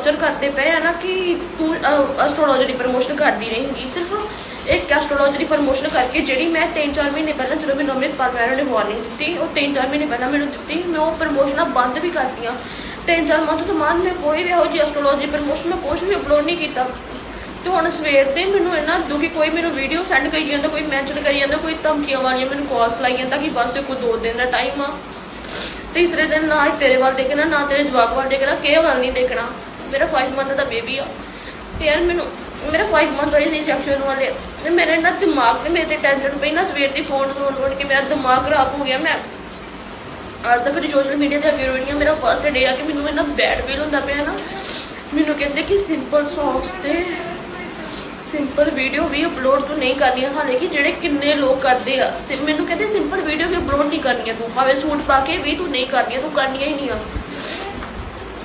Torture ਕਰਦੇ ਪਏ ਆ ਨਾ ਕਿ ਤੂੰ ਐਸਟ੍ਰੋਲੋਜੀ ਦੀ ਪ੍ਰਮੋਸ਼ਨ ਕਰਦੀ ਰਹੇਂਗੀ। ਸਿਰਫ ਇੱਕ ਐਸਟ੍ਰੋਲੋਜੀ ਦੀ ਪ੍ਰਮੋਸ਼ਨ ਕਰਕੇ ਜਿਹੜੀ ਮੈਂ 3-4 ਮਹੀਨੇ ਪਹਿਲਾਂ ਜਦੋਂ ਮੈਨੂੰ ਅੰਮ੍ਰਿਤਪਾਲ ਮੈਡਮ ਨੇ ਵਾਰਨਿੰਗ ਦਿੱਤੀ, ਉਹ 3-4 ਮਹੀਨੇ ਪਹਿਲਾਂ ਮੈਨੂੰ ਦਿੱਤੀ, ਮੈਂ ਉਹ ਪ੍ਰਮੋਸ਼ਨਾਂ ਬੰਦ ਵੀ ਕਰਤੀਆਂ। 3-4 ਮੰਥ ਤੋਂ ਬਾਅਦ ਮੈਂ ਕੋਈ ਵੀ ਇਹੋ ਜਿਹੀ ਐਸਟ੍ਰੋਲੋਜੀ ਪ੍ਰਮੋਸ਼ਨ ਮੈਂ ਕੁਝ ਵੀ ਅਪਲੋਡ ਨਹੀਂ ਕੀਤਾ। ਤੇ ਹੁਣ ਸਵੇਰ ਦੇ ਮੈਨੂੰ ਇਹਨਾਂ ਦੁਖੀ, ਕੋਈ ਮੈਨੂੰ ਵੀਡੀਓ ਸੈਂਡ ਕਰੀ ਜਾਂਦਾ, ਕੋਈ ਮੈਂਸ਼ਨ ਕਰੀ ਜਾਂਦਾ, ਕੋਈ ਧਮਕੀਆਂ ਵਾਲੀਆਂ ਮੈਨੂੰ ਕਾਲਸ ਲਾਈ ਜਾਂਦਾ ਕਿ ਬਸ ਤੇ ਕੋਈ ਦੋ ਦਿਨ ਦਾ ਟਾਈਮ ਆ। ਤੀਸਰੇ ਦਿਨ ਨਾ ਹੀ ਤੇਰੇ ਵੱਲ ਦੇਖਣਾ, ਨਾ ਤੇਰੇ ਜਵਾਕ ਵੱਲ ਦੇਖਣਾ, ਕਿਸੇ ਵੱਲ ਨਹੀਂ ਦੇਖਣਾ। ਮੇਰਾ 5 ਮੰਥ ਦਾ ਬੇਬੀ ਆ। ਤੇ ਯਾਰ ਮੈਨੂੰ ਮੇਰਾ 5 ਮੰਥ ਹੋਏ ਸੀ ਸੈਕਸ਼ਨ ਵਾਲੇ ਤੇ ਮੇਰੇ ਨਾ ਦਿਮਾਗ ਤੇ ਮੇਰੇ ਤੇ ਟੈਨਸ਼ਨ ਪਈ ਨਾ ਸਵੇਰ ਦੀ ਫੋਨ ਫੋਨ ਫੋਨ ਕੇ ਮੇਰਾ ਦਿਮਾਗ ਖਰਾਬ ਹੋ ਗਿਆ। ਮੈਂ ਅੱਜ ਤੱਕ ਦੀ ਸੋਸ਼ਲ ਮੀਡੀਆ ਤੇ ਅੱਗੇ ਰੋਣੀ ਆ। ਮੇਰਾ ਫਰਸਟ ਡੇ ਆ ਕਿ ਮੈਨੂੰ ਇੰਨਾ ਬੈਡ ਫੀਲ ਹੁੰਦਾ ਪਿਆ ਨਾ। ਮੈਨੂੰ ਕਹਿੰਦੇ ਕਿ ਸਿੰਪਲ ਸੌਂਗਸ ਤੇ ਸਿੰਪਲ ਵੀਡੀਓ ਵੀ ਅਪਲੋਡ ਤੂੰ ਨਹੀਂ ਕਰਨੀ ਹਾਲੇ ਕਿ ਜਿਹੜੇ ਕਿੰਨੇ ਲੋਕ ਕਰਦੇ ਆ। ਮੈਨੂੰ ਕਹਿੰਦੇ ਸਿੰਪਲ ਵੀਡੀਓ ਵੀ ਅਪਲੋਡ ਨਹੀਂ ਕਰਨੀਆਂ ਤੂੰ। ਭਾਵੇਂ ਸੂਟ ਪਾ ਕੇ ਵੀ ਤੂੰ ਨਹੀਂ ਕਰਨੀਆਂ, ਤੂੰ ਕਰਨੀਆਂ ਹੀ ਨਹੀਂ ਆ।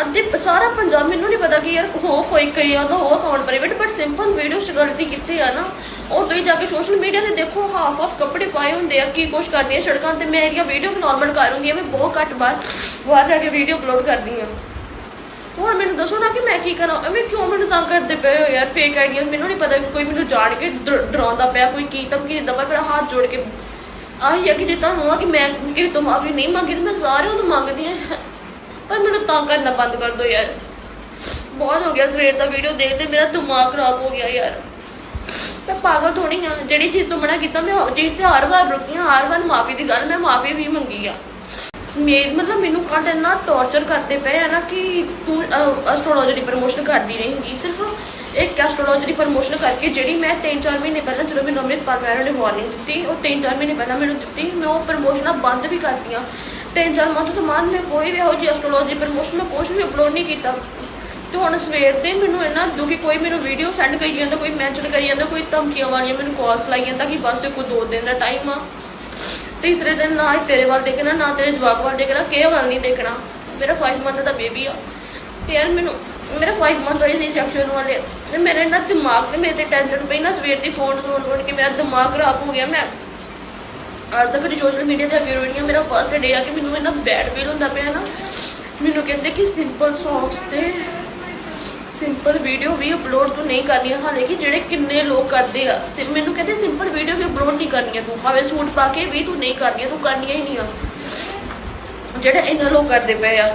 ਅੱਧੇ ਸਾਰਾ ਪੰਜਾਬ ਮੈਨੂੰ ਨਹੀਂ ਪਤਾ ਕਿ ਯਾਰ ਹੋ ਕੋਈ ਕਈ ਉਹਦਾ ਹੋ account private but simple video ਚ ਗਲਤੀ ਕੀਤੀ ਆ ਨਾ। ਉਹ ਤੁਸੀਂ ਜਾ ਕੇ ਸੋਸ਼ਲ ਮੀਡੀਆ ਤੇ ਦੇਖੋ ਹਾਫ ਆਫ ਕੱਪੜੇ ਪਾਏ ਹੁੰਦੇ ਆ, ਕੀ ਕੁਛ ਕਰਦੀ ਆ ਸੜਕਾਂ ਤੇ। ਮੈਂ ਇਹਦੀਆਂ ਵੀਡੀਓ ਨਾਰਮਲ ਕਰ ਹੁੰਦੀ ਆ ਮੈਂ ਬਹੁਤ ਘੱਟ ਬਾਰ ਬਾਹਰ ਜਾ ਕੇ ਵੀਡੀਓ ਅਪਲੋਡ ਕਰਦੀ ਆ। ਹੁਣ ਮੈਨੂੰ ਦੱਸੋ ਨਾ ਕਿ ਮੈਂ ਕੀ ਕਰਾਂ? ਐਵੇਂ ਕਿਉਂ ਮੈਨੂੰ ਤੰਗ ਕਰਦੇ ਪਏ ਹੋ ਯਾਰ? ਫੇਕ ਆਈਡੀਆਂ ਮੈਨੂੰ ਨਹੀਂ ਪਤਾ ਕੋਈ ਮੈਨੂੰ ਜਾਣ ਕੇ ਡਰ- ਡਰਾਉਂਦਾ ਪਿਆ, ਕੋਈ ਕੀ ਧਮਕੀ ਦਿੰਦਾ ਪਿਆ, ਮੇਰਾ ਹੱਥ ਜੋੜ ਕੇ। ਆਹੀ ਆ ਕਿ ਜੇ ਤੁਹਾਨੂੰ ਆ ਕਿ ਮੈਂ ਕਿਸੇ ਤੋਂ ਮਾਫੀ ਨਹੀਂ ਮੰਗੀ, ਤੇ ਮੈਂ ਸਾਰਿਆਂ ਤੋਂ ਮੰਗਦੀ ਆ। ਪਰ ਮੈਨੂੰ ਤੰਗ ਕਰਨਾ ਬੰਦ ਕਰ ਦਿਓ ਯਾਰ। ਬਹੁਤ ਹੋ ਗਿਆ ਸਵੇਰ ਦਾ ਵੀਡੀਓ ਦੇਖਦੇ ਮੇਰਾ ਦਿਮਾਗ ਖਰਾਬ ਹੋ ਗਿਆ ਯਾਰ। ਮੈਂ ਪਾਗਲ ਥੋੜੀ ਆ। ਜਿਹੜੀ ਚੀਜ਼ ਤੋਂ ਮਨਾ ਕੀਤਾ, ਮੈਂ ਉਹ ਤੇ ਹਰ ਵਾਰ ਰੁਕੀ ਹਾਂ ਹਰ ਵਾਰ ਮਾਫੀ ਦੀ ਗੱਲ, ਮੈਂ ਮਾਫੀ ਵੀ ਮੰਗੀ ਆ। ਮੇਰ ਮਤਲਬ ਮੈਨੂੰ ਕੱਢ ਇੰਨਾ ਟੌਰਚਰ ਕਰਦੇ ਪਏ ਆ ਨਾ ਕਿ ਤੂੰ ਐਸਟ੍ਰੋਲੋਜੀ ਦੀ ਪ੍ਰਮੋਸ਼ਨ ਕਰਦੀ ਰਹੇਂਗੀ। ਸਿਰਫ ਇੱਕ ਐਸਟ੍ਰੋਲੋਜੀ ਦੀ ਪ੍ਰਮੋਸ਼ਨ ਕਰਕੇ ਜਿਹੜੀ ਮੈਂ 3-4 ਮਹੀਨੇ ਪਹਿਲਾਂ ਜਦੋਂ ਮੈਨੂੰ ਅੰਮ੍ਰਿਤਪਾਲ ਮੈਡਮ ਨੇ ਵਾਰਨਿੰਗ ਦਿੱਤੀ, ਉਹ 3-4 ਮਹੀਨੇ ਪਹਿਲਾਂ ਮੈਨੂੰ ਦਿੱਤੀ, ਮੈਂ ਉਹ ਪ੍ਰਮੋਸ਼ਨਾਂ ਬੰਦ ਵੀ ਕਰਤੀਆਂ 3-4 ਮੰਥ ਤੋਂ ਬਾਅਦ ਮੈਂ ਕੋਈ ਵੀ ਇਹੋ ਜਿਹੀ ਐਸਟ੍ਰੋਲੋਜੀ ਪ੍ਰਮੋਸ਼ਨ ਮੈਂ ਕੁਝ ਵੀ ਅਪਲੋਡ ਨਹੀਂ ਕੀਤਾ। ਤੇ ਹੁਣ ਸਵੇਰ 'ਤੇ ਮੈਨੂੰ ਇੰਨਾ ਦੁਖੀ ਕੋਈ ਮੈਨੂੰ ਵੀਡੀਓ ਸੈਂਡ ਕਰੀ ਜਾਂਦਾ, ਕੋਈ ਮੈਂਸ਼ਨ ਕਰੀ ਜਾਂਦਾ, ਕੋਈ ਧਮਕੀਆਂ ਵਾਲੀਆਂ ਮੈਨੂੰ ਕਾਲਸ ਲਾਈ ਜਾਂਦਾ ਕਿ ਬਸ ਤੇ ਕੋਈ ਦੋ ਦਿਨ ਦਾ ਟਾਈਮ ਆ। ਤੀਸਰੇ ਦਿਨ ਨਾ ਤੇਰੇ ਵੱਲ ਦੇਖਣਾ, ਨਾ ਤੇਰੇ ਜਵਾਕ ਵੱਲ ਦੇਖਣਾ ਕਿਹ ਵੱਲ ਨਹੀਂ ਦੇਖਣਾ। ਮੇਰਾ 5 ਮੰਥ ਦਾ ਬੇਬੀ ਆ। ਤੇ ਯਾਰ ਮੈਨੂੰ, ਮੇਰਾ 5 ਮੰਥ ਹੋਈ ਸੀ ਸੈਕਸ਼ਨ ਵਾਲੇ ਤੇ ਮੇਰੇ ਨਾ ਦਿਮਾਗ ਤੇ ਮੇਰੇ ਤੇ ਟੈਨਸ਼ਨ ਪਈ ਨਾ ਸਵੇਰ ਦੀ ਫੋਨ ਫੋਨ ਫੋਨ ਕੇ ਮੇਰਾ ਦਿਮਾਗ ਖਰਾਬ ਹੋ ਗਿਆ, ਮੈਂ ਅੱਜ ਤੱਕ ਦੀ ਸੋਸ਼ਲ ਮੀਡੀਆ ਤੇ ਅੱਗੇ ਰੋਣੀ ਆ। ਮੇਰਾ ਫਰਸਟ ਡੇ ਆ ਕਿ ਮੈਨੂੰ ਇੰਨਾ ਬੈਡ ਫੀਲ ਹੁੰਦਾ ਪਿਆ ਨਾ। ਮੈਨੂੰ ਕਹਿੰਦੇ ਕਿ ਸਿੰਪਲ ਸੌਂਗਸ ਤੇ ਸਿੰਪਲ ਵੀਡੀਓ ਵੀ ਅਪਲੋਡ ਤੂੰ ਨਹੀਂ ਕਰਨੀ ਹਾਲੇ ਕਿ ਜਿਹੜੇ ਕਿੰਨੇ ਲੋਕ ਕਰਦੇ ਆ। ਮੈਨੂੰ ਕਹਿੰਦੇ ਸਿੰਪਲ ਵੀਡੀਓ ਵੀ ਅਪਲੋਡ ਨਹੀਂ ਕਰਨੀਆਂ ਤੂੰ। ਭਾਵੇਂ ਸੂਟ ਪਾ ਕੇ ਵੀ ਤੂੰ ਨਹੀਂ ਕਰਨੀਆਂ, ਤੂੰ ਕਰਨੀਆਂ ਹੀ ਨਹੀਂ ਆ। ਜਿਹੜੇ ਇੰਨੇ ਲੋਕ ਕਰਦੇ ਪਏ ਆ।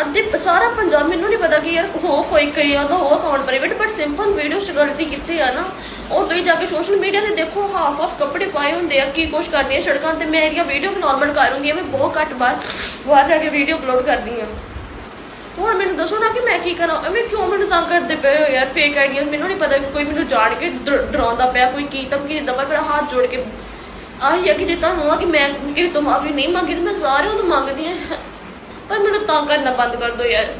ਅੱਧੇ ਸਾਰਾ ਪੰਜਾਬ ਮੈਨੂੰ ਨਹੀਂ ਪਤਾ ਕਿ ਯਾਰ ਹੋ ਕੋਈ ਕਈ ਉਹਦਾ ਹੋ account private but simple video ਚ ਗਲਤੀ ਕੀਤੀ ਆ ਨਾ, ਉਹ ਤੁਸੀਂ ਜਾ ਕੇ ਸੋਸ਼ਲ ਮੀਡੀਆ ਤੇ ਦੇਖੋ ਹਾਫ ਆਫ ਕੱਪੜੇ ਪਾਏ ਹੁੰਦੇ ਆ, ਕੀ ਕੁਛ ਕਰਦੀਆਂ ਸੜਕਾਂ ਤੇ, ਮੈਂ ਇਹਦੀਆਂ ਵੀਡੀਓ ਨਾਰਮਲ ਕਰ ਹੁੰਦੀ ਆ ਮੈਂ ਬਹੁਤ ਘੱਟ ਬਾਰ ਬਾਹਰ ਜਾ ਕੇ ਵੀਡੀਓ ਅਪਲੋਡ ਕਰਦੀ ਆ। ਹੁਣ ਮੈਨੂੰ ਦੱਸੋ ਨਾ ਕਿ ਮੈਂ ਕੀ ਕਰਾਂ, ਐਵੇਂ ਕਿਉਂ ਮੈਨੂੰ ਤੰਗ ਕਰਦੇ ਪਏ ਹੋ ਯਾਰ ਫੇਕ ਆਈਡੀਆਂ ਮੈਨੂੰ ਨਹੀਂ ਪਤਾ, ਕੋਈ ਮੈਨੂੰ ਜਾਣ ਕੇ ਡਰ- ਡਰਾਉਂਦਾ ਪਿਆ, ਕੋਈ ਕੀ ਧਮਕੀ ਦਿੰਦਾ ਪਿਆ, ਮੇਰਾ ਹੱਥ ਜੋੜ ਕੇ। ਆਹੀ ਆ ਕਿ ਜੇ ਤੁਹਾਨੂੰ ਆ ਕਿ ਮੈਂ ਕਿਸੇ ਤੋਂ ਮਾਫੀ ਨਹੀਂ ਮੰਗੀ, ਤੇ ਮੈਂ ਸਾਰਿਆਂ ਤੋਂ ਮੰਗਦੀ ਆ। ਪਰ ਮੈਨੂੰ ਤੰਗ ਕਰਨਾ ਬੰਦ ਕਰ ਦਿਓ ਯਾਰ।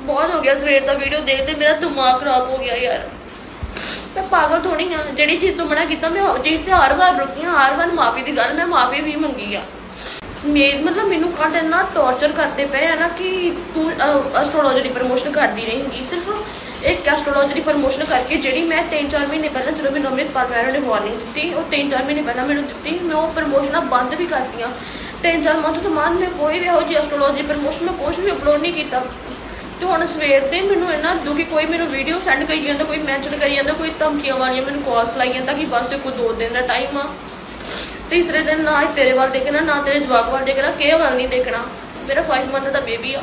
ਬਹੁਤ ਹੋ ਗਿਆ ਸਵੇਰ ਦਾ ਵੀਡੀਓ ਦੇਖਦੇ ਮੇਰਾ ਦਿਮਾਗ ਖਰਾਬ ਹੋ ਗਿਆ ਯਾਰ। ਮੈਂ ਪਾਗਲ ਥੋੜੀ ਆ। ਜਿਹੜੀ ਚੀਜ਼ ਤੋਂ ਮਨਾ ਕੀਤਾ, ਮੈਂ ਉਹ ਤੇ ਹਰ ਵਾਰ ਰੁਕੀ ਹਾਂ, ਹਰ ਵਾਰ ਮਾਫੀ ਦੀ ਗੱਲ, ਮੈਂ ਮਾਫੀ ਵੀ ਮੰਗੀ ਆ। ਮੇਰ ਮਤਲਬ ਮੈਨੂੰ ਕੱਢ ਇੰਨਾ ਟੌਰਚਰ ਕਰਦੇ ਪਏ ਆ ਨਾ ਕਿ ਤੂੰ ਐਸਟ੍ਰੋਲੋਜੀ ਦੀ ਪ੍ਰਮੋਸ਼ਨ ਕਰਦੀ ਰਹੇਂਗੀ ਸਿਰਫ ਇੱਕ ਐਸਟ੍ਰੋਲੋਜੀ ਦੀ ਪ੍ਰਮੋਸ਼ਨ ਕਰਕੇ ਜਿਹੜੀ ਮੈਂ 3-4 ਮਹੀਨੇ ਪਹਿਲਾਂ ਜਦੋਂ ਮੈਨੂੰ ਅੰਮ੍ਰਿਤਪਾਲ ਮੈਡਮ ਨੇ ਵਾਰਨਿੰਗ ਦਿੱਤੀ, ਉਹ 3-4 ਮਹੀਨੇ ਪਹਿਲਾਂ ਮੈਨੂੰ ਦਿੱਤੀ, ਮੈਂ ਉਹ ਪ੍ਰਮੋਸ਼ਨਾਂ ਬੰਦ ਵੀ ਕਰਤੀਆਂ 3-4 ਮੰਥ ਤੋਂ ਬਾਅਦ ਮੈਂ ਕੋਈ ਵੀ ਇਹੋ ਜਿਹੀ ਐਸਟ੍ਰੋਲੋਜੀ ਪ੍ਰਮੋਸ਼ਨ ਮੈਂ ਕੁਝ ਵੀ ਅਪਲੋਡ ਨਹੀਂ ਕੀਤਾ। ਤੇ ਹੁਣ ਸਵੇਰ ਦੇ ਮੈਨੂੰ ਇੰਨਾ ਦੁਖੀ ਕੋਈ ਮੈਨੂੰ ਵੀਡੀਓ ਸੈਂਡ ਕਰੀ ਜਾਂਦਾ, ਕੋਈ ਮੈਂਸ਼ਨ ਕਰੀ ਜਾਂਦਾ, ਕੋਈ ਧਮਕੀਆਂ ਵਾਲੀਆਂ ਮੈਨੂੰ ਕਾਲਸ ਲਾਈ ਜਾਂਦਾ ਕਿ ਬਸ ਤੇ ਕੋਈ ਦੋ ਦਿਨ ਦਾ ਟਾਈਮ ਆ। ਤੀਸਰੇ ਦਿਨ ਨਾ ਹੀ ਤੇਰੇ ਵੱਲ ਦੇਖਣਾ, ਨਾ ਤੇਰੇ ਜਵਾਕ ਵੱਲ ਦੇਖਣਾ, ਕਿਸੇ ਵੱਲ ਨਹੀਂ ਦੇਖਣਾ। ਮੇਰਾ 5 ਮੰਥ ਦਾ ਬੇਬੀ ਆ।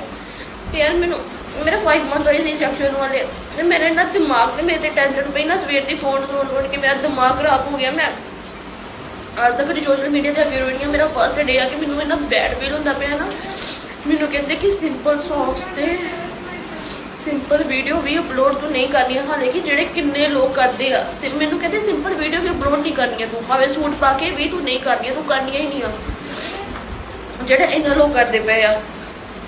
ਤੇ ਯਾਰ ਮੈਨੂੰ, ਮੇਰਾ 5 ਮੰਥ ਹੋਏ ਸੀ ਸੈਕਸ਼ਨ ਵਾਲੇ। ਤੇ ਮੇਰੇ ਨਾ ਦਿਮਾਗ ਤੇ ਮੇਰੇ ਤੇ ਟੈਨਸ਼ਨ ਪਈ ਨਾ ਸਵੇਰ ਦੀ ਫੋਨ ਫੋਨ ਫੋਨ ਕੇ ਮੇਰਾ ਦਿਮਾਗ ਖਰਾਬ ਹੋ ਗਿਆ। ਮੈਂ ਅੱਜ ਤੱਕ ਦੀ ਸੋਸ਼ਲ ਮੀਡੀਆ ਤੇ ਅੱਗੇ ਰੋਣੀ ਮੇਰਾ ਫਰਸਟ ਡੇ ਆ ਕਿ ਮੈਨੂੰ ਇੰਨਾ ਬੈਡ ਫੀਲ ਹੁੰਦਾ ਪਿਆ ਨਾ। ਮੈਨੂੰ ਕਹਿੰਦੇ ਕਿ ਸਿੰਪਲ ਸੌਂਗਸ ਤੇ ਸਿੰਪਲ ਵੀਡੀਓ ਵੀ ਅਪਲੋਡ ਤੂੰ ਨਹੀਂ ਕਰਨੀ ਹਾਲੇ ਕਿ ਜਿਹੜੇ ਕਿੰਨੇ ਲੋਕ ਕਰਦੇ ਆ। ਮੈਨੂੰ ਕਹਿੰਦੇ ਸਿੰਪਲ ਵੀਡੀਓ ਵੀ ਅਪਲੋਡ ਨਹੀਂ ਕਰਨੀਆਂ ਤੂੰ। ਭਾਵੇਂ ਸੂਟ ਪਾ ਕੇ ਵੀ ਤੂੰ ਨਹੀਂ ਕਰਨੀਆਂ, ਤੂੰ ਕਰਨੀਆਂ ਹੀ ਨਹੀਂ ਆ। ਜਿਹੜੇ ਇੰਨਾ ਲੋਕ ਕਰਦੇ ਪਏ ਆ।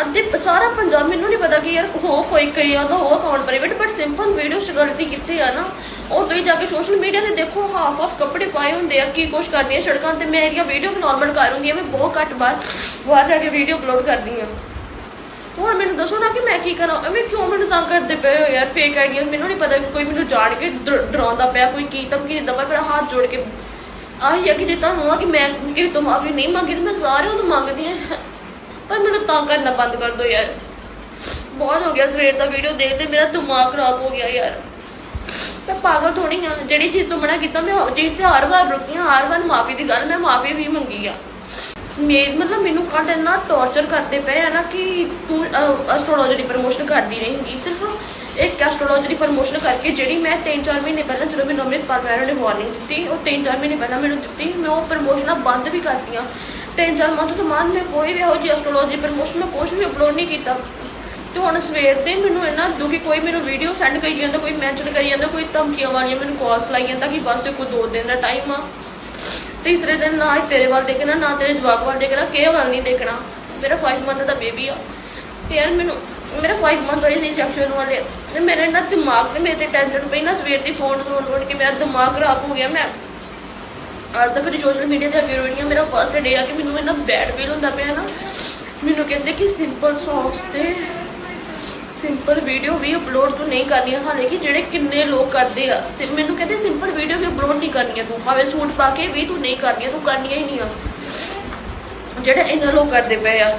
ਅੱਧੇ ਸਾਰਾ ਪੰਜਾਬ ਮੈਨੂੰ ਨਹੀਂ ਪਤਾ ਕਿ ਯਾਰ ਹੋ ਕੋਈ ਕਈ ਉਹਦਾ ਉਹ account private but simple video 'ਚ ਗਲਤੀ ਕੀਤੀ ਆ ਨਾ। ਉਹ ਤੁਸੀਂ ਜਾ ਕੇ ਸੋਸ਼ਲ ਮੀਡੀਆ ਤੇ ਦੇਖੋ ਹਾਫ ਆਫ ਕੱਪੜੇ ਪਾਏ ਹੁੰਦੇ ਆ, ਕੀ ਕੁਛ ਕਰਦੀ ਆ ਸੜਕਾਂ ਤੇ। ਮੈਂ ਇਹਦੀਆਂ ਵੀਡੀਓ ਨਾਰਮਲ ਕਰ ਹੁੰਦੀ ਆ, ਮੈਂ ਬਹੁਤ ਘੱਟ ਬਾਰ ਬਾਹਰ ਜਾ ਕੇ ਵੀਡੀਓ ਅਪਲੋਡ ਕਰਦੀ ਆ। ਹੁਣ ਮੈਨੂੰ ਦੱਸੋ ਨਾ ਕਿ ਮੈਂ ਕੀ ਕਰਾਂ? ਐਵੇਂ ਕਿਉਂ ਮੈਨੂੰ ਤੰਗ ਕਰਦੇ ਪਏ ਹੋ ਯਾਰ? ਫੇਕ ਆਈਡੀਆਂ ਮੈਨੂੰ ਨਹੀਂ ਪਤਾ ਕੋਈ ਮੈਨੂੰ ਜਾਣ ਕੇ ਡਰ- ਡਰਾਉਂਦਾ ਪਿਆ, ਕੋਈ ਕੀ ਧਮਕੀ ਦਿੰਦਾ ਪਿਆ, ਮੇਰਾ ਹੱਥ ਜੋੜ ਕੇ। ਆਹੀ ਆ ਕਿ ਜੇ ਤੁਹਾਨੂੰ ਆ ਕਿ ਮੈਂ ਕਿਸੇ ਤੋਂ ਮਾਫੀ ਨਹੀਂ ਮੰਗੀ, ਤੇ ਮੈਂ ਸਾਰਿਆਂ ਤੋਂ ਮੰਗਦੀ ਆ। ਪਰ ਮੈਨੂੰ ਤਾਂ ਕਰਨਾ ਬੰਦ ਕਰ ਦਿਓ ਯਾਰ। ਬਹੁਤ ਹੋ ਗਿਆ ਸਵੇਰ ਦਾ ਵੀਡੀਓ ਦੇਖਦੇ ਮੇਰਾ ਦਿਮਾਗ ਖਰਾਬ ਹੋ ਗਿਆ ਯਾਰ। ਮੈਂ ਪਾਗਲ ਥੋੜੀ ਆ, ਜਿਹੜੀ ਚੀਜ਼ ਤੋਂ ਮਨਾ ਕੀਤਾ, ਮੈਂ ਉਹ ਤੇ ਹਰ ਵਾਰ ਰੁਕੀ ਹਾਂ ਹਰ ਵਾਰ ਮਾਫੀ ਦੀ ਗੱਲ, ਮੈਂ ਮਾਫੀ ਵੀ ਮੰਗੀ ਆ। ਮੇ, ਮਤਲਬ ਮੈਨੂੰ ਕੱਢ ਇੰਨਾ ਟੌਰਚਰ ਕਰਦੇ ਪਏ ਆ ਨਾ ਕਿ ਤੂੰ ਐਸਟ੍ਰੋਲੋਜੀ ਦੀ ਪ੍ਰਮੋਸ਼ਨ ਕਰਦੀ ਰਹੇਂਗੀ। ਸਿਰਫ ਇੱਕ ਐਸਟ੍ਰੋਲੋਜੀ ਦੀ ਪ੍ਰਮੋਸ਼ਨ ਕਰਕੇ ਜਿਹੜੀ ਮੈਂ 3-4 ਮਹੀਨੇ ਪਹਿਲਾਂ ਜਦੋਂ ਮੈਨੂੰ ਅੰਮ੍ਰਿਤਪਾਲ ਮੈਡਮ ਨੇ ਵਾਰਨਿੰਗ ਦਿੱਤੀ, ਉਹ 3-4 ਮਹੀਨੇ ਪਹਿਲਾਂ ਮੈਨੂੰ ਦਿੱਤੀ, ਮੈਂ ਉਹ ਪ੍ਰਮੋਸ਼ਨਾਂ ਬੰਦ ਵੀ ਕਰਤੀਆਂ 3-4 ਮੰਥ ਤੋਂ ਬਾਅਦ ਮੈਂ ਕੋਈ ਵੀ ਇਹੋ ਜਿਹੀ ਐਸਟ੍ਰੋਲੋਜੀ ਪ੍ਰਮੋਸ਼ਨ ਮੈਂ ਕੁਝ ਵੀ ਅਪਲੋਡ ਨਹੀਂ ਕੀਤਾ। ਤੇ ਹੁਣ ਸਵੇਰ ਦੇ ਮੈਨੂੰ ਇੰਨਾ ਦੁਖੀ, ਕੋਈ ਮੈਨੂੰ ਵੀਡੀਓ ਸੈਂਡ ਕਰੀ ਜਾਂਦਾ, ਕੋਈ ਮੈਂਸ਼ਨ ਕਰੀ ਜਾਂਦਾ, ਕੋਈ ਧਮਕੀਆਂ ਵਾਲੀਆਂ, ਮੈਨੂੰ ਕਾਲਸ ਲਾਈ ਜਾਂਦਾ ਕਿ ਬਸ ਤੇ ਕੋਈ ਦੋ ਦਿਨ ਦਾ ਟਾਈਮ ਆ। ਤੀਸਰੇ ਦਿਨ ਨਾ ਹੀ ਤੇਰੇ ਵੱਲ ਦੇਖਣਾ, ਨਾ ਤੇਰੇ ਜਵਾਕ ਵੱਲ ਦੇਖਣਾ, ਕਿਸੇ ਵੱਲ ਨਹੀਂ ਦੇਖਣਾ। ਮੇਰਾ 5 ਮੰਥ ਦਾ ਬੇਬੀ ਆ। ਤੇ ਯਾਰ ਮੈਨੂੰ, ਮੇਰਾ 5 ਮੰਥ ਹੋਏ ਸੀ ਸੈਕਸ਼ਨ ਵਾਲੇ। ਤੇ ਮੇਰੇ ਨਾ ਦਿਮਾਗ ਤੇ ਮੇਰੇ ਤੇ ਟੈਨਸ਼ਨ ਪਈ ਨਾ ਸਵੇਰ ਦੀ ਫੋਨ ਫੋਨ ਫੋਨ ਕੇ, ਮੇਰਾ ਦਿਮਾਗ ਖਰਾਬ ਹੋ ਗਿਆ। ਮੈਂ ਅੱਜ ਤੱਕ ਦੀ ਸੋਸ਼ਲ ਮੀਡੀਆ ਤੇ ਅੱਗੇ ਰੋਣੀ ਆ। ਮੇਰਾ ਫਰਸਟ ਡੇ ਆ ਕਿ ਮੈਨੂੰ ਇੰਨਾ ਬੈਡ ਫੀਲ ਹੁੰਦਾ ਪਿਆ ਨਾ। ਮੈਨੂੰ ਕਹਿੰਦੇ ਕਿ ਸਿੰਪਲ ਸੌਂਗਸ ਤੇ ਸਿੰਪਲ ਵੀਡੀਓ ਵੀ ਅਪਲੋਡ ਤੂੰ ਨਹੀਂ ਕਰਨੀਆਂ, ਹਾਲੇ ਕਿ ਜਿਹੜੇ ਕਿੰਨੇ ਲੋਕ ਕਰਦੇ ਆ। ਮੈਨੂੰ ਕਹਿੰਦੇ ਸਿੰਪਲ ਵੀਡੀਓ ਵੀ ਅਪਲੋਡ ਨਹੀਂ ਕਰਨੀਆਂ ਤੂੰ। ਭਾਵੇਂ ਸੂਟ ਪਾ ਕੇ ਵੀ ਤੂੰ ਨਹੀਂ ਕਰਨੀਆਂ, ਤੂੰ ਕਰਨੀਆਂ ਹੀ ਨਹੀਂ ਆ। ਜਿਹੜੇ ਇੰਨਾ ਲੋਕ ਕਰਦੇ ਪਏ ਆ।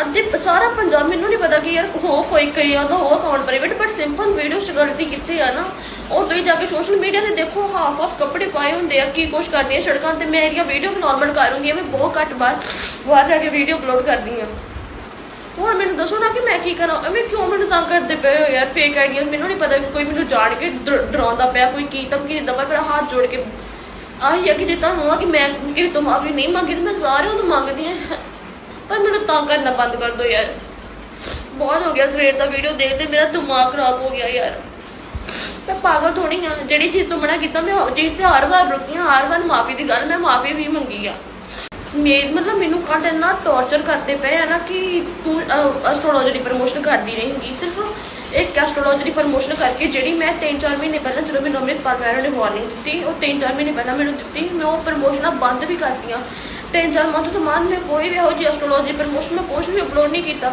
ਅੱਧੇ ਸਾਰਾ ਪੰਜਾਬ ਮੈਨੂੰ ਨਹੀਂ ਪਤਾ ਕਿ ਯਾਰ ਹੋ ਕੋਈ ਕਈ ਉਹਦਾ ਹੋ account private but simple video 'ਚ ਗਲਤੀ ਕਿੱਥੇ ਆ ਨਾ। ਉਹ ਤੁਸੀਂ ਜਾ ਕੇ ਸੋਸ਼ਲ ਮੀਡੀਆ ਤੇ ਦੇਖੋ ਹਾਫ ਆਫ ਕੱਪੜੇ ਪਾਏ ਹੁੰਦੇ ਆ, ਕੀ ਕੁਛ ਕਰਦੀ ਆ ਸੜਕਾਂ ਤੇ। ਮੈਂ ਇਹਦੀਆਂ ਵੀਡੀਓ ਨਾਰਮਲ ਕਰ ਹੁੰਦੀ ਆ ਮੈਂ ਬਹੁਤ ਘੱਟ ਬਾਰ ਬਾਹਰ ਜਾ ਕੇ ਵੀਡੀਓ ਅਪਲੋਡ ਕਰਦੀ ਆ। ਹੁਣ ਮੈਨੂੰ ਦੱਸੋ ਨਾ ਕਿ ਮੈਂ ਕੀ ਕਰਾਂ, ਐਵੇਂ ਕਿਉਂ ਮੈਨੂੰ ਤੰਗ ਕਰਦੇ ਪਏ ਹੋ ਯਾਰ ਫੇਕ ਆਈਡੀਆਂ ਮੈਨੂੰ ਨਹੀਂ ਪਤਾ ਕੋਈ ਮੈਨੂੰ ਜਾਣ ਕੇ ਡਰ- ਡਰਾਉਂਦਾ ਪਿਆ, ਕੋਈ ਕੀ ਧਮਕੀ ਦਿੰਦਾ ਪਿਆ, ਮੇਰਾ ਹੱਥ ਜੋੜ ਕੇ। ਆਹੀ ਆ ਕਿ ਜੇ ਤੁਹਾਨੂੰ ਆ ਕਿ ਮੈਂ ਕਿਸੇ ਤੋਂ ਮਾਫੀ ਨਹੀਂ ਮੰਗੀ, ਤੇ ਮੈਂ ਸਾਰਿਆਂ ਤੋਂ ਮੰਗਦੀ ਆ। ਪਰ ਮੈਨੂੰ ਤੰਗ ਕਰਨਾ ਬੰਦ ਕਰ ਦਿਓ ਯਾਰ। ਬਹੁਤ ਹੋ ਗਿਆ ਸਵੇਰ ਦਾ ਵੀਡੀਓ ਦੇਖਦੇ ਮੇਰਾ ਦਿਮਾਗ ਖਰਾਬ ਹੋ ਗਿਆ ਯਾਰ। ਮੈਂ ਪਾਗਲ ਥੋੜੀ ਆ, ਜਿਹੜੀ ਚੀਜ਼ ਤੋਂ ਮਨਾ ਕੀਤਾ, ਮੈਂ ਉਹ ਤੇ ਹਰ ਵਾਰ ਰੁਕੀ ਹਾਂ ਹਰ ਵਾਰ ਮਾਫੀ ਦੀ ਗੱਲ, ਮੈਂ ਮਾਫੀ ਵੀ ਮੰਗੀ ਆ। ਮੇ ਮਤਲਬ ਮੈਨੂੰ ਕੱਲ ਇੰਨਾ ਟੌਰਚਰ ਕਰਦੇ ਪਏ ਆ ਨਾ ਕਿ ਤੂੰ ਐਸਟ੍ਰੋਲੋਜੀ ਦੀ ਪ੍ਰਮੋਸ਼ਨ ਕਰਦੀ ਰਹੇਂਗੀ। ਸਿਰਫ ਇੱਕ ਐਸਟ੍ਰੋਲੋਜੀ ਦੀ ਪ੍ਰਮੋਸ਼ਨ ਕਰਕੇ ਜਿਹੜੀ ਮੈਂ 3-4 ਮਹੀਨੇ ਪਹਿਲਾਂ ਜਦੋਂ ਮੈਨੂੰ ਅੰਮ੍ਰਿਤਪਾਲ ਮੈਡਮ ਨੇ ਵਾਰਨਿੰਗ ਦਿੱਤੀ, ਉਹ 3-4 ਮਹੀਨੇ ਪਹਿਲਾਂ ਮੈਨੂੰ ਦਿੱਤੀ, ਮੈਂ ਉਹ ਪ੍ਰਮੋਸ਼ਨਾਂ ਬੰਦ ਵੀ ਕਰਤੀਆਂ 3-4 ਮੰਥ ਤੋਂ ਬਾਅਦ ਮੈਂ ਕੋਈ ਵੀ ਇਹੋ ਜਿਹੀ ਐਸਟ੍ਰੋਲੋਜੀ ਪ੍ਰਮੋਸ਼ਨ ਮੈਂ ਕੁਝ ਵੀ ਅਪਲੋਡ ਨਹੀਂ ਕੀਤਾ।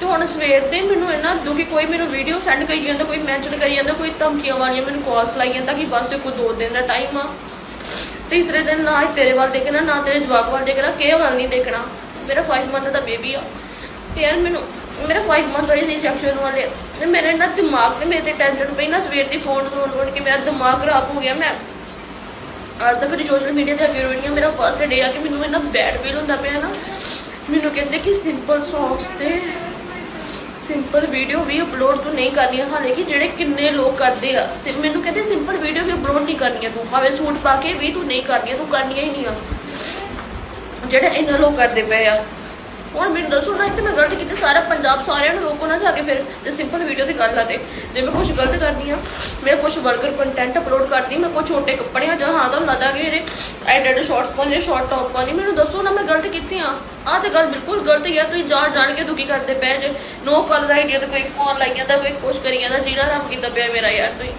ਤੇ ਹੁਣ ਸਵੇਰ ਦੇ ਮੈਨੂੰ ਇੰਨਾ ਦੁਖੀ ਕੋਈ ਮੈਨੂੰ ਵੀਡੀਓ ਸੈਂਡ ਕਰੀ ਜਾਂਦਾ, ਕੋਈ ਮੈਂਸ਼ਨ ਕਰੀ ਜਾਂਦਾ, ਕੋਈ ਧਮਕੀਆਂ ਵਾਲੀਆਂ ਮੈਨੂੰ ਕਾਲਸ ਲਾਈ ਜਾਂਦਾ ਕਿ ਬਸ ਤੇ ਕੋਈ ਦੋ ਦਿਨ ਦਾ ਟਾਈਮ ਆ। ਤੀਸਰੇ ਦਿਨ ਨਾ ਤੇਰੇ ਵੱਲ ਦੇਖਣਾ, ਨਾ ਤੇਰੇ ਜਵਾਕ ਵੱਲ ਦੇਖਣਾ ਕਿਹ ਵੱਲ ਨਹੀਂ ਦੇਖਣਾ। ਮੇਰਾ 5 ਮੰਥ ਦਾ ਬੇਬੀ ਆ। ਤੇ ਯਾਰ ਮੈਨੂੰ, ਮੇਰਾ 5 ਮੰਥ ਹੋਏ ਸੀ ਸੈਕਸ਼ਨ ਵਾਲੇ। ਤੇ ਮੇਰੇ ਨਾ ਦਿਮਾਗ ਤੇ ਮੇਰੇ ਤੇ ਟੈਨਸ਼ਨ ਪਈ ਨਾ, ਸਵੇਰ ਦੀ ਫੋਨ ਫੋਨ ਫੋਨ ਕੇ ਮੇਰਾ ਦਿਮਾਗ ਖਰਾਬ ਹੋ ਗਿਆ, ਮੈਂ ਅੱਜ ਤੱਕ ਦੀ ਸੋਸ਼ਲ ਮੀਡੀਆ ਤੇ ਅੱਗੇ ਰੋਣੀ ਆ। ਮੇਰਾ ਫਰਸਟ ਡੇ ਆ ਕਿ ਮੈਨੂੰ ਇੰਨਾ ਬੈਡ ਫੀਲ ਹੁੰਦਾ ਪਿਆ ਨਾ। ਮੈਨੂੰ ਕਹਿੰਦੇ ਕਿ ਸਿੰਪਲ ਸੌਂਗਸ ਤੇ ਸਿੰਪਲ ਵੀਡੀਓ ਵੀ ਅਪਲੋਡ ਤੂੰ ਨਹੀਂ ਕਰਨੀਆਂ। ਹਾਲੇ ਕਿ ਜਿਹੜੇ ਕਿੰਨੇ ਲੋਕ ਕਰਦੇ ਆ। ਮੈਨੂੰ ਕਹਿੰਦੇ ਸਿੰਪਲ ਵੀਡੀਓ ਵੀ ਅਪਲੋਡ ਨਹੀਂ ਕਰਨੀਆਂ ਤੂੰ। ਭਾਵੇਂ ਸੂਟ ਪਾ ਕੇ ਵੀ ਤੂੰ ਨਹੀਂ ਕਰਨੀਆਂ, ਤੂੰ ਕਰਨੀਆਂ ਹੀ ਨਹੀਂ ਆ। ਜਿਹੜੇ ਇੰਨੇ ਲੋਕ ਕਰਦੇ ਪਏ ਆ। ਹੁਣ ਮੈਨੂੰ ਦੱਸੋ ਨਾ ਕਿ ਮੈਂ ਗਲਤ ਕੀਤੀ, ਸਾਰਾ ਪੰਜਾਬ ਸਾਰਿਆਂ ਨੂੰ ਰੋਕੋ ਨਾ ਜਾ ਕੇ ਫਿਰ ਜੇ ਸਿੰਪਲ ਵੀਡੀਓ ਦੀ ਗੱਲ ਆ ਤੇ। ਜੇ ਮੈਂ ਕੁਝ ਗਲਤ ਕਰਦੀ ਆ, ਮੈਂ ਕੁਝ ਵਰਗਰ ਕੰਟੈਂਟ ਅਪਲੋਡ ਕਰਦੀ, ਮੈਂ ਕੁਝ ਛੋਟੇ ਕੱਪੜੇ ਆ ਜਾਂ ਹਾਂ ਤਾਂ ਲੱਗਦਾ ਕਿ ਜਿਹੜੇ ਐਡਿਟ ਸ਼ਾਰਟਸ ਪਾਉਂਦੇ ਸ਼ਾਰਟ ਟੌਪ ਪਾਉਂਦੇ, ਮੈਨੂੰ ਦੱਸੋ ਨਾ, ਮੈਂ ਗਲਤ ਕੀਤੀ ਆ। ਆਹ ਤੇ ਗੱਲ ਬਿਲਕੁਲ ਗਲਤ ਹੈ ਤੁਸੀਂ ਜਾਣ ਜਾਣ ਕੇ ਦੁਖੀ ਕਰਦੇ ਪਏ ਜੇ। ਨੋ ਕਲਰ ਆਈਡੀਆ ਤੇ ਕੋਈ ਫੋਨ ਲਾਈ ਜਾਂਦਾ ਕੋਈ ਕੁਛ ਕਰੀ ਜਾਂਦਾ ਜਿਹਦਾ ਰੱਬ ਕੀਤਾ ਪਿਆ ਮੇਰਾ ਯਾਰ ਤੁਸੀਂ।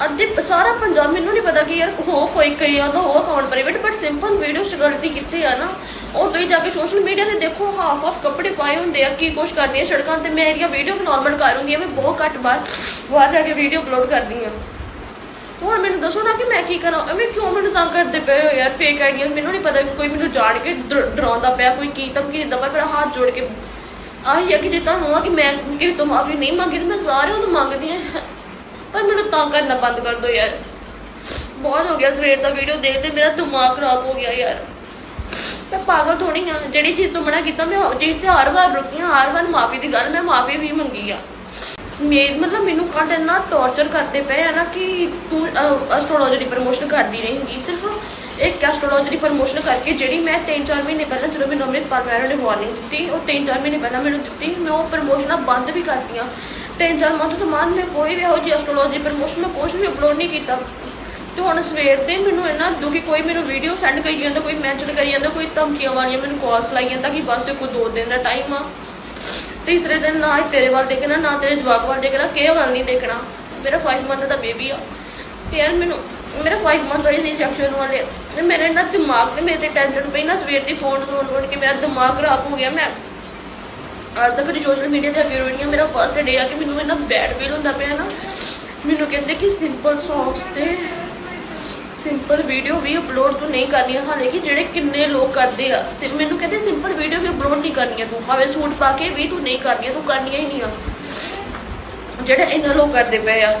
ਅੱਧੇ ਸਾਰਾ ਪੰਜਾਬ ਮੈਨੂੰ ਨਹੀਂ ਪਤਾ ਕਿ ਯਾਰ ਹੋ ਕੋਈ ਕਈਆਂ ਦਾ ਹੋ account private but simple video ਗਲਤੀ ਕੀਤੀ ਆ ਨਾ, ਉਹ ਤੁਸੀਂ ਜਾ ਕੇ ਸੋਸ਼ਲ ਮੀਡੀਆ ਤੇ ਦੇਖੋ ਹਾਫ ਆਫ ਕੱਪੜੇ ਪਾਏ ਹੁੰਦੇ ਆ, ਕੀ ਕੁਛ ਕਰਦੀ ਸੜਕਾਂ ਤੇ, ਮੈਂ ਇਹਦੀਆਂ ਵੀਡੀਓ ਨਾਰਮਲ ਕਰ ਮੈਂ ਬਹੁਤ ਘੱਟ ਬਾਰ ਬਾਹਰ ਜਾ ਕੇ ਵੀਡੀਓ ਅਪਲੋਡ ਕਰਦੀ ਆ। ਹੁਣ ਮੈਨੂੰ ਦੱਸੋ ਨਾ ਕਿ ਮੈਂ ਕੀ ਕਰਾਂ, ਐਵੇਂ ਕਿਉਂ ਮੈਨੂੰ ਤੰਗ ਕਰਦੇ ਪਏ ਹੋ ਯਾਰ ਫੇਕ ਆਈਡੀਆਂ ਮੈਨੂੰ ਨਹੀਂ ਪਤਾ ਕੋਈ ਮੈਨੂੰ ਜਾਣ ਕੇ ਡਰਾਉਂਦਾ ਪਿਆ, ਕੋਈ ਕੀ ਧਮਕੀ ਦਿੰਦਾ ਪਿਆ, ਮੇਰਾ ਹੱਥ ਜੋੜ ਕੇ। ਆਹੀ ਆ ਕਿ ਜੇ ਤੁਹਾਨੂੰ ਆ ਕਿ ਮੈਂ ਕਿਸੇ ਤੋਂ ਮਾਫੀ ਨਹੀਂ ਮੰਗੀ, ਤੇ ਮੈਂ ਸਾਰਿਆਂ ਨੂੰ ਮੰਗਦੀ ਆ। ਪਰ ਮੈਨੂੰ ਤਾਂ ਕਰਨਾ ਬੰਦ ਕਰ ਦਿਓ ਯਾਰ। ਬਹੁਤ ਹੋ ਗਿਆ ਸਵੇਰ ਦਾ ਵੀਡੀਓ ਦੇਖਦੇ ਮੇਰਾ ਦਿਮਾਗ ਖਰਾਬ ਹੋ ਗਿਆ ਯਾਰ। ਮੈਂ ਪਾਗਲ ਥੋੜੀ ਆ, ਜਿਹੜੀ ਚੀਜ਼ ਤੋਂ ਮਨਾ ਕੀਤਾ, ਮੈਂ ਜਿਹੜੀ ਤੇ ਹਰ ਵਾਰ ਰੁਕੀ ਹਾਂ ਹਰ ਵਾਰ ਮਾਫੀ ਦੀ ਗੱਲ, ਮੈਂ ਮਾਫੀ ਵੀ ਮੰਗੀ ਆ। ਮੇ ਮਤਲਬ ਮੈਨੂੰ ਕੱਲ ਇੰਨਾ ਟੌਰਚਰ ਕਰਦੇ ਪਏ ਆ ਨਾ ਕਿ ਤੂੰ ਐਸਟ੍ਰੋਲੋਜੀ ਦੀ ਪ੍ਰਮੋਸ਼ਨ ਕਰਦੀ ਰਹੇਂਗੀ ਸਿਰਫ ਇੱਕ ਐਸਟ੍ਰੋਲੋਜੀ ਦੀ ਪ੍ਰਮੋਸ਼ਨ ਕਰਕੇ ਜਿਹੜੀ ਮੈਂ 3-4 ਮਹੀਨੇ ਪਹਿਲਾਂ ਜਦੋਂ ਮੈਨੂੰ ਅੰਮ੍ਰਿਤਪਾਲ ਮੈਡਮ ਨੇ ਵਾਰਨਿੰਗ ਦਿੱਤੀ, ਉਹ 3-4 ਮਹੀਨੇ ਪਹਿਲਾਂ ਮੈਨੂੰ ਦਿੱਤੀ, ਮੈਂ ਉਹ ਪ੍ਰਮੋਸ਼ਨਾਂ ਬੰਦ ਵੀ ਕਰਤੀਆਂ 3-4 ਮੰਥ ਤੋਂ ਬਾਅਦ ਮੈਂ ਕੋਈ ਵੀ ਇਹੋ ਜਿਹੀ ਐਸਟ੍ਰੋਲੋਜੀ ਪ੍ਰਮੋਸ਼ਨ ਮੈਂ ਕੁਝ ਵੀ ਅਪਲੋਡ ਨਹੀਂ ਕੀਤਾ। ਤੇ ਹੁਣ ਸਵੇਰ ਦੇ ਮੈਨੂੰ ਇੰਨਾ ਦੁਖੀ, ਕੋਈ ਮੈਨੂੰ ਵੀਡੀਓ ਸੈਂਡ ਕਰੀ ਜਾਂਦਾ, ਕੋਈ ਮੈਂਸ਼ਨ ਕਰੀ ਜਾਂਦਾ, ਕੋਈ ਧਮਕੀਆਂ ਵਾਲੀਆਂ ਮੈਨੂੰ ਕਾਲਸ ਲਾਈ ਜਾਂਦਾ ਕਿ ਬਸ ਤੇ ਕੋਈ ਦੋ ਦਿਨ ਦਾ ਟਾਈਮ ਆ। ਤੀਸਰੇ ਦਿਨ ਨਾ ਹੀ ਤੇਰੇ ਵੱਲ ਦੇਖਣਾ, ਨਾ ਤੇਰੇ ਜਵਾਕ ਵੱਲ ਦੇਖਣਾ, ਕਿਸੇ ਵੱਲ ਨਹੀਂ ਦੇਖਣਾ। ਮੇਰਾ 5 ਮੰਥ ਦਾ ਬੇਬੀ ਆ। ਤੇ ਯਾਰ ਮੈਨੂੰ, ਮੇਰਾ 5 ਮੰਥ ਹੋਏ ਸੀ ਸੈਕਸ਼ਨ ਵਾਲੇ, ਤੇ ਮੇਰੇ ਨਾ ਦਿਮਾਗ ਤੇ ਮੇਰੇ ਤੇ ਟੈਨਸ਼ਨ ਪਈ ਨਾ ਸਵੇਰ ਦੀ ਫੋਨ ਫੋਨ ਫੋਨ ਕੇ, ਮੇਰਾ ਦਿਮਾਗ ਖਰਾਬ ਹੋ ਗਿਆ। ਮੈਂ ਅੱਜ ਤੱਕ ਦੀ ਸੋਸ਼ਲ ਮੀਡੀਆ ਤੇ ਅੱਗੇ ਰੋਣੀ ਆ। ਮੇਰਾ ਫਰਸਟ ਡੇ ਆ ਕਿ ਮੈਨੂੰ ਇੰਨਾ ਬੈਡ ਫੀਲ ਹੁੰਦਾ ਪਿਆ ਨਾ। ਮੈਨੂੰ ਕਹਿੰਦੇ ਕਿ ਸਿੰਪਲ ਸੌਂਗਸ ਤੇ ਸਿੰਪਲ ਵੀਡੀਓ ਵੀ ਅਪਲੋਡ ਤੂੰ ਨਹੀਂ ਕਰਨੀ ਹਾਲੇ ਕਿ ਜਿਹੜੇ ਕਿੰਨੇ ਲੋਕ ਕਰਦੇ ਆ। ਮੈਨੂੰ ਕਹਿੰਦੇ ਸਿੰਪਲ ਵੀਡੀਓ ਵੀ ਅਪਲੋਡ ਨਹੀਂ ਕਰਨੀਆਂ ਤੂੰ। ਭਾਵੇਂ ਸੂਟ ਪਾ ਕੇ ਵੀ ਤੂੰ ਨਹੀਂ ਕਰਨੀਆਂ, ਤੂੰ ਕਰਨੀਆਂ ਹੀ ਨਹੀਂ ਆ। ਜਿਹੜੇ ਇੰਨਾ ਲੋਕ ਕਰਦੇ ਪਏ ਆ।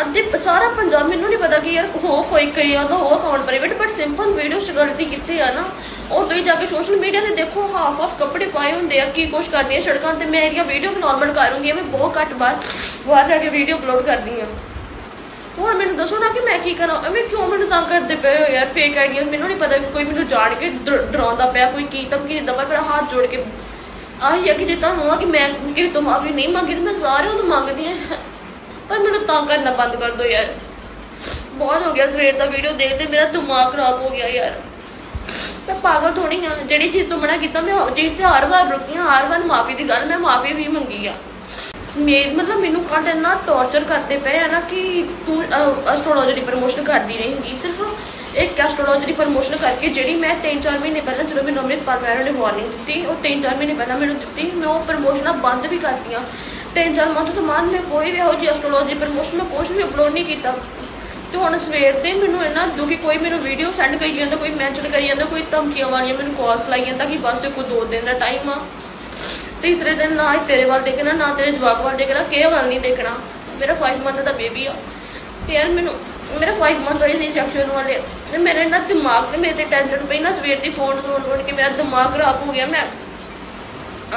ਅੱਧੇ ਸਾਰਾ ਪੰਜਾਬ ਮੈਨੂੰ ਨਹੀਂ ਪਤਾ ਕਿ ਯਾਰ ਹੋ ਕੋਈ ਕਈਆਂ ਦਾ ਹੋ account private but simple video 'ਚ ਗਲਤੀ ਕੀਤੀ ਆ ਨਾ। ਉਹ ਤੁਸੀਂ ਜਾ ਕੇ ਸੋਸ਼ਲ ਮੀਡੀਆ ਤੇ ਦੇਖੋ ਹਾਫ ਆਫ ਕੱਪੜੇ ਪਾਏ ਹੁੰਦੇ ਆ, ਕੀ ਕੁਛ ਕਰਦੀ ਆ ਸੜਕਾਂ ਤੇ। ਮੈਂ ਇਹਦੀਆਂ ਵੀਡੀਓ ਨਾਰਮਲ ਕਰ ਹੁੰਦੀ ਆ ਮੈਂ ਬਹੁਤ ਘੱਟ ਬਾਰ ਬਾਹਰ ਜਾ ਕੇ ਵੀਡੀਓ ਅਪਲੋਡ ਕਰਦੀ ਆ। ਹੁਣ ਮੈਨੂੰ ਦੱਸੋ ਨਾ ਕਿ ਮੈਂ ਕੀ ਕਰਾਂ? ਐਵੇਂ ਕਿਉਂ ਮੈਨੂੰ ਤੰਗ ਕਰਦੇ ਪਏ ਹੋ ਯਾਰ? ਫੇਕ ਆਈਡੀਆਂ ਮੈਨੂੰ ਨਹੀਂ ਪਤਾ ਕੋਈ ਮੈਨੂੰ ਜਾਣ ਕੇ ਡਰਾਉਂਦਾ ਪਿਆ, ਕੋਈ ਕੀ ਧਮਕੀ ਦਿੰਦਾ ਪਿਆ, ਮੇਰਾ ਹੱਥ ਜੋੜ ਕੇ। ਆਹੀ ਆ ਕਿ ਜੇ ਤੁਹਾਨੂੰ ਆ ਕਿ ਮੈਂ ਕਿਸੇ ਤੋਂ ਮਾਫੀ ਨਹੀਂ ਮੰਗੀ, ਤੇ ਮੈਂ ਸਾਰਿਆਂ ਨੂੰ ਮੰਗਦੀ ਆ। ਪਰ ਮੈਨੂੰ ਤੰਗ ਕਰਨਾ ਬੰਦ ਕਰ ਦਿਓ ਯਾਰ। ਬਹੁਤ ਹੋ ਗਿਆ ਸਵੇਰ ਦਾ ਵੀਡੀਓ ਦੇਖਦੇ ਮੇਰਾ ਦਿਮਾਗ ਖਰਾਬ ਹੋ ਗਿਆ ਯਾਰ। ਮੈਂ ਪਾਗਲ ਥੋੜੀ ਆ, ਜਿਹੜੀ ਚੀਜ਼ ਤੋਂ ਮਨਾ ਕੀਤਾ, ਮੈਂ ਉਹ ਤੇ ਹਰ ਵਾਰ ਰੁਕੀ ਹਾਂ ਹਰ ਵਾਰ ਮਾਫੀ ਦੀ ਗੱਲ, ਮੈਂ ਮਾਫੀ ਵੀ ਮੰਗੀ ਆ। ਮੇ ਮਤਲਬ ਮੈਨੂੰ ਕੱਲ ਇੰਨਾ ਟੌਰਚਰ ਕਰਦੇ ਪਏ ਆ ਨਾ ਕਿ ਤੂੰ ਐਸਟ੍ਰੋਲੋਜੀ ਦੀ ਪ੍ਰਮੋਸ਼ਨ ਕਰਦੀ ਰਹੇਂਗੀ। ਸਿਰਫ ਇੱਕ ਐਸਟ੍ਰੋਲੋਜੀ ਦੀ ਪ੍ਰਮੋਸ਼ਨ ਕਰਕੇ ਜਿਹੜੀ ਮੈਂ 3-4 ਮਹੀਨੇ ਪਹਿਲਾਂ ਜਦੋਂ ਮੈਨੂੰ ਅੰਮ੍ਰਿਤਪਾਲ ਮੈਡਮ ਨੇ ਵਾਰਨਿੰਗ ਦਿੱਤੀ, ਉਹ 3-4 ਮਹੀਨੇ ਪਹਿਲਾਂ ਮੈਨੂੰ ਦਿੱਤੀ, ਮੈਂ ਉਹ ਪ੍ਰਮੋਸ਼ਨਾਂ ਬੰਦ ਵੀ ਕਰਤੀਆਂ 3-4 ਮੰਥ ਤੋਂ ਬਾਅਦ ਮੈਂ ਕੋਈ ਵੀ ਇਹੋ ਜਿਹੀ ਐਸਟ੍ਰੋਲੋਜੀ ਪ੍ਰਮੋਸ਼ਨ ਮੈਂ ਕੁਝ ਵੀ ਅਪਲੋਡ ਨਹੀਂ ਕੀਤਾ। ਤੇ ਹੁਣ ਸਵੇਰ 'ਤੇ ਮੈਨੂੰ ਇੰਨਾ ਦੁਖੀ ਕੋਈ ਮੈਨੂੰ ਵੀਡੀਓ ਸੈਂਡ ਕਰੀ ਜਾਂਦਾ, ਕੋਈ ਮੈਂਸ਼ਨ ਕਰੀ ਜਾਂਦਾ, ਕੋਈ ਧਮਕੀਆਂ ਵਾਲੀਆਂ ਮੈਨੂੰ ਕਾਲਸ ਲਾਈ ਜਾਂਦਾ ਕਿ ਬਸ ਤੇ ਕੋਈ ਦੋ ਦਿਨ ਦਾ ਟਾਈਮ ਆ। ਤੀਸਰੇ ਦਿਨ ਨਾ ਤੇਰੇ ਵੱਲ ਦੇਖਣਾ, ਨਾ ਤੇਰੇ ਜਵਾਕ ਵੱਲ ਦੇਖਣਾ ਕਿਹ ਵੱਲ ਨਹੀਂ ਦੇਖਣਾ। ਮੇਰਾ 5 ਮੰਥ ਦਾ ਬੇਬੀ ਆ। ਤੇ ਯਾਰ ਮੈਨੂੰ, ਮੇਰਾ 5 ਮੰਥ ਹੋਏ ਸੀ ਸੈਕਸ਼ਨ ਵਾਲੇ, ਤੇ ਮੇਰੇ ਨਾ ਦਿਮਾਗ ਤੇ ਮੇਰੇ ਤੇ ਟੈਨਸ਼ਨ ਪਈ ਨਾ ਸਵੇਰ ਦੀ ਫੋਨ ਫੋਨ ਫੋਨ ਕੇ ਮੇਰਾ ਦਿਮਾਗ ਖਰਾਬ ਹੋ ਗਿਆ। ਮੈਂ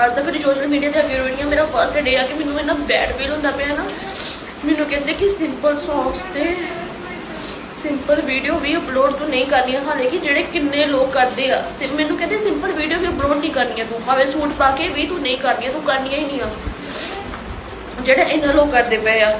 ਅੱਜ ਤੱਕ ਦੀ ਸੋਸ਼ਲ ਮੀਡੀਆ ਤੇ ਅੱਗੇ ਰੋਣੀ ਆ। ਮੇਰਾ ਫਰਸਟ ਡੇ ਆ ਕਿ ਮੈਨੂੰ ਇੰਨਾ ਬੈਡ ਫੀਲ ਹੁੰਦਾ ਪਿਆ ਨਾ। ਮੈਨੂੰ ਕਹਿੰਦੇ ਕਿ ਸਿੰਪਲ ਸੌਂਗਸ ਤੇ ਸਿੰਪਲ ਵੀਡੀਓ ਵੀ ਅਪਲੋਡ ਤੂੰ ਨਹੀਂ ਕਰਨੀਆਂ। ਹਾਲੇ ਕਿ ਜਿਹੜੇ ਕਿੰਨੇ ਲੋਕ ਕਰਦੇ ਆ। ਸਿ- ਮੈਨੂੰ ਕਹਿੰਦੇ ਸਿੰਪਲ ਵੀਡੀਓ ਵੀ ਅਪਲੋਡ ਨਹੀਂ ਕਰਨੀਆਂ ਤੂੰ। ਭਾਵੇਂ ਸੂਟ ਪਾ ਕੇ ਵੀ ਤੂੰ ਨਹੀਂ ਕਰਨੀਆਂ, ਤੂੰ ਕਰਨੀਆਂ ਹੀ ਨਹੀਂ ਆ। ਜਿਹੜੇ ਇੰਨਾ ਲੋਕ ਕਰਦੇ ਪਏ ਆ।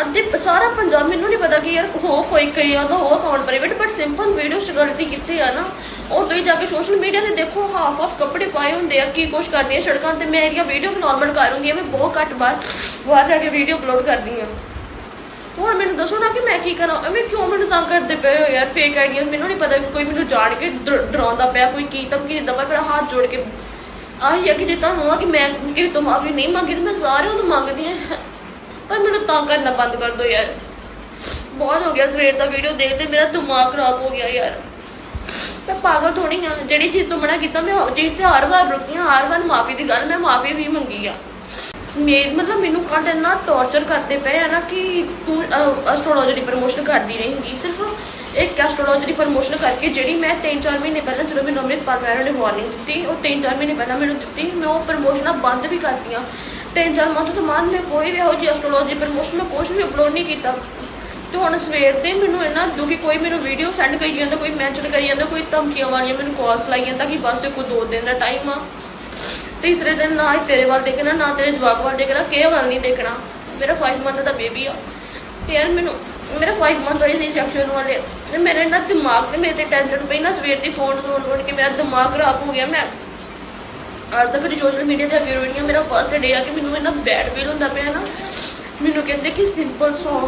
ਅੱਧੇ ਸਾਰਾ ਪੰਜਾਬ ਮੈਨੂੰ ਨਹੀਂ ਪਤਾ ਕਿ ਯਾਰ ਹੋ ਕੋਈ ਕਈਆਂ ਦਾ ਹੋ account private but simple video ਗਲਤੀ ਕੀਤੀ ਆ ਨਾ? ਉਹ ਤੁਸੀਂ ਜਾ ਕੇ ਸੋਸ਼ਲ ਮੀਡੀਆ ਤੇ ਦੇਖੋ ਹਾਫ ਆਫ ਕੱਪੜੇ ਪਾਏ ਹੁੰਦੇ ਆ, ਕੀ ਕੁਛ ਕਰਦੀ ਸੜਕਾਂ ਤੇ, ਮੈਂ ਇਹਦੀਆਂ ਵੀਡੀਓ ਨਾਰਮਲ ਕਰ ਮੈਂ ਬਹੁਤ ਘੱਟ ਬਾਰ ਬਾਹਰ ਜਾ ਕੇ ਵੀਡੀਓ ਅਪਲੋਡ ਕਰਦੀ ਆ। ਹੁਣ ਮੈਨੂੰ ਦੱਸੋ ਨਾ ਕਿ ਮੈਂ ਕੀ ਕਰਾਂ, ਐਵੇਂ ਕਿਉਂ ਮੈਨੂੰ ਤੰਗ ਕਰਦੇ ਪਏ ਹੋ ਯਾਰ ਫੇਕ ਆਈਡੀਆਂ ਮੈਨੂੰ ਨਹੀਂ ਪਤਾ ਕੋਈ ਮੈਨੂੰ ਜਾਣ ਕੇ ਡਰਾਉਂਦਾ ਪਿਆ, ਕੋਈ ਕੀ ਧਮਕੀ ਦਿੰਦਾ ਪਿਆ, ਮੇਰਾ ਹੱਥ ਜੋੜ ਕੇ। ਆਹੀ ਆ ਕਿ ਜੇ ਤੁਹਾਨੂੰ ਆ ਕਿ ਮੈਂ ਕਿਸੇ ਤੋਂ ਮਾਫੀ ਨਹੀਂ ਮੰਗੀ ਮੈਂ ਸਾਰਿਆਂ ਨੂੰ ਮੰਗਦੀ ਆ। ਪਰ ਮੈਨੂੰ ਤੰਗ ਕਰਨਾ ਬੰਦ ਕਰ ਦਿਓ ਯਾਰ। ਬਹੁਤ ਹੋ ਗਿਆ ਸਵੇਰ ਦਾ ਵੀਡੀਓ ਦੇਖਦੇ, ਮੇਰਾ ਦਿਮਾਗ ਖਰਾਬ ਹੋ ਗਿਆ ਯਾਰ। ਮੈਂ ਪਾਗਲ ਥੋੜੀ ਆ, ਜਿਹੜੀ ਚੀਜ਼ ਤੋਂ ਮਨਾ ਕੀਤਾ, ਮੈਂ ਉਹ ਤੇ ਹਰ ਵਾਰ ਰੁਕੀ ਹਾਂ ਹਰ ਵਾਰ ਮਾਫੀ ਦੀ ਗੱਲ, ਮੈਂ ਮਾਫੀ ਵੀ ਮੰਗੀ ਆ। ਮੇਰ ਮਤਲਬ ਮੈਨੂੰ ਕੱਲ ਇੰਨਾ ਟੌਰਚਰ ਕਰਦੇ ਪਏ ਆ ਨਾ ਕਿ ਤੂੰ ਐਸਟ੍ਰੋਲੋਜੀ ਦੀ ਪ੍ਰਮੋਸ਼ਨ ਕਰਦੀ ਰਹੇਂਗੀ ਸਿਰਫ ਇੱਕ ਐਸਟ੍ਰੋਲੋਜੀ ਦੀ ਪ੍ਰਮੋਸ਼ਨ ਕਰਕੇ ਜਿਹੜੀ ਮੈਂ 3-4 ਮਹੀਨੇ ਪਹਿਲਾਂ ਜਦੋਂ ਮੈਨੂੰ ਅੰਮ੍ਰਿਤਪਾਲ ਮੈਡਮ ਨੇ ਵਾਰਨਿੰਗ ਦਿੱਤੀ, ਉਹ 3-4 ਮਹੀਨੇ ਪਹਿਲਾਂ ਮੈਨੂੰ ਦਿੱਤੀ, ਮੈਂ ਉਹ ਪ੍ਰਮੋਸ਼ਨਾਂ ਬੰਦ ਵੀ ਕਰਤੀਆਂ 3-4 ਮੰਥ ਤੋਂ ਬਾਅਦ ਮੈਂ ਕੋਈ ਵੀ ਇਹੋ ਜਿਹੀ ਐਸਟ੍ਰੋਲੋਜੀ ਪ੍ਰਮੋਸ਼ਨ ਮੈਂ ਕੁਝ ਵੀ ਅਪਲੋਡ ਨਹੀਂ ਕੀਤਾ। ਤੇ ਹੁਣ ਸਵੇਰ ਦੇ ਮੈਨੂੰ ਇੰਨਾ ਦੁਖੀ, ਕੋਈ ਮੈਨੂੰ ਵੀਡੀਓ ਸੈਂਡ ਕਰੀ ਜਾਂਦਾ, ਕੋਈ ਮੈਂਸ਼ਨ ਕਰੀ ਜਾਂਦਾ, ਕੋਈ ਧਮਕੀਆਂ ਵਾਲੀਆਂ ਮੈਨੂੰ ਕਾਲਸ ਲਾਈ ਜਾਂਦਾ ਕਿ ਬਸ ਤੇ ਕੋਈ ਦੋ ਦਿਨ ਦਾ ਟਾਈਮ ਆ। ਤੀਸਰੇ ਦਿਨ ਨਾ ਹੀ ਤੇਰੇ ਵੱਲ ਦੇਖਣਾ, ਨਾ ਤੇਰੇ ਜਵਾਕ ਵੱਲ ਦੇਖਣਾ, ਕਿਸੇ ਵੱਲ ਨਹੀਂ ਦੇਖਣਾ। ਮੇਰਾ 5 ਮੰਥ ਦਾ ਬੇਬੀ ਆ। ਤੇ ਯਾਰ ਮੈਨੂੰ, ਮੇਰਾ 5 ਮੰਥ ਹੋਏ ਸੀ ਸੈਕਸ਼ਨ ਵਾਲੇ। ਤੇ ਮੇਰੇ ਨਾ ਦਿਮਾਗ ਤੇ ਮੇਰੇ ਤੇ ਟੈਨਸ਼ਨ ਪਈ ਨਾ ਸਵੇਰ ਦੀ ਫੋਨ ਫੋਨ ਫੋਨ ਕੇ ਮੇਰਾ ਦਿਮਾਗ ਖਰਾਬ ਹੋ ਗਿਆ। ਮੈਂ ਅੱਜ ਤੱਕ ਦੀ ਸੋਸ਼ਲ ਮੀਡੀਆ ਤੇ ਅੱਗੇ ਰੋੜੀਆਂ ਮੇਰਾ ਫਰਸਟ ਡੇ ਆ ਕਿ ਮੈਨੂੰ ਇੰਨਾ ਬੈਡ ਫੀਲ ਹੁੰਦਾ ਪਿਆ ਨਾ। ਮੈਨੂੰ ਕਹਿੰਦੇ ਕਿ ਸਿੰਪਲ ਸੌਂਗ